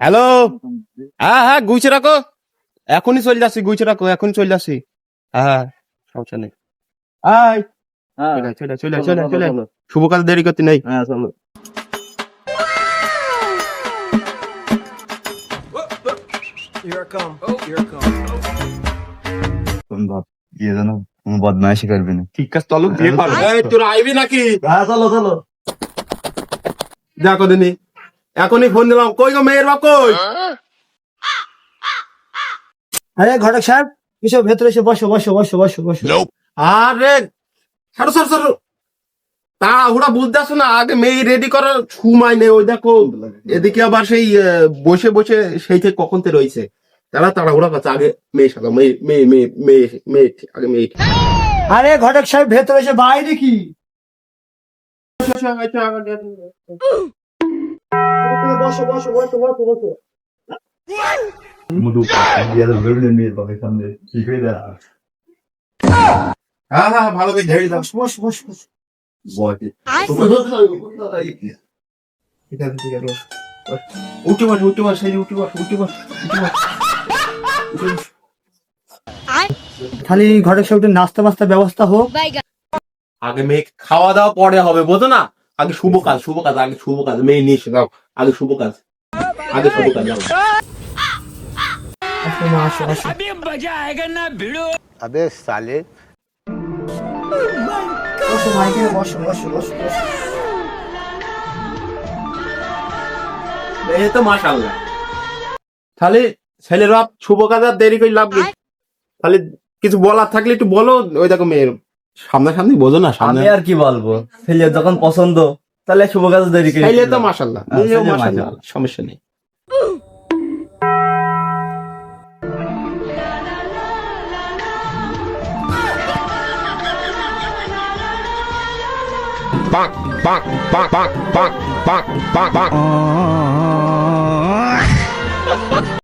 Hello? হ্যাঁ হ্যাঁ গুইছে রাখো। এখনই চলে যাচ্ছি গুইছে রাখো এখনই চলে যাচ্ছি। হ্যাঁ সমস্যা নেই। আয়। হ্যাঁ। চলে চলে চলে চলে চলে শুভ কাজ দেরি করতে নেই। হ্যাঁ চলো। ইয়ে জানো বদমাইশি করবে না ঠিক আছে চলো বিয়ে তোর আইবি নাকি? হ্যাঁ চলো চলো। দেখো দিনি এখনই ফোন দিলাম। কই গো মেয়ের বাপ কই আরে ঘটক সাহেব এসো ভেতরে এসে বসো বসো বসো বসো বসো। আরে তাড়াহুড়া বুঝতে আসো না আগে মেয়ে রেডি করার সময় নেই। ওই দেখো এদিকে আবার সেই বসে বসে সেই থেকে কখন তে রয়েছে? তারা তাড়াহুড়া করছে আগে মেয়ে সাদা মেয়ে মেয়ে মেয়ে মেয়ে মেয়ে আগে মেয়ে। আরে ঘটক সাহেব ভেতরে এসে বাইরে কি? বসো বসো বসো বসো বসো। মধু তো বেরোলে মেয়ের বাপের সামনে ঠিক হয়ে দাঁড়া হ্যাঁ হ্যাঁ ভালো করে ঝেড়ে দাও। বসো বসো বসো উঠে বস উঠে বস সেই উঠে বস উঠে বস উঠে বস। খালি সাহেব একটু নাস্তা মাস্তা ব্যবস্থা হোক। আগে মেয়ে খাওয়া দাওয়া পরে হবে বোঝো না? আগে শুভ কাজ শুভ কাজ আগে শুভ কাজ মেয়ে নিয়ে যাও। আগে শুভ কাজ আগে শুভ কাজ যাও। আবে তাহলে ছেলেরা শুভ কাজ আর দেরি করে লাভ তাহলে কিছু বলার থাকলে একটু বলো ওই দেখো মেয়ের সামনাসামনি বোঝো না সামনে আর কি বলব? ছেলে যখন পছন্দ তাহলে শুভ কাজ দেরি করে। ছেলে তো হ্যাঁ, মাশাআল্লাহ। সমস্যা নেই। বাঁক বাঁক বাঁক বাঁক বাঁক বাঁক বাঁক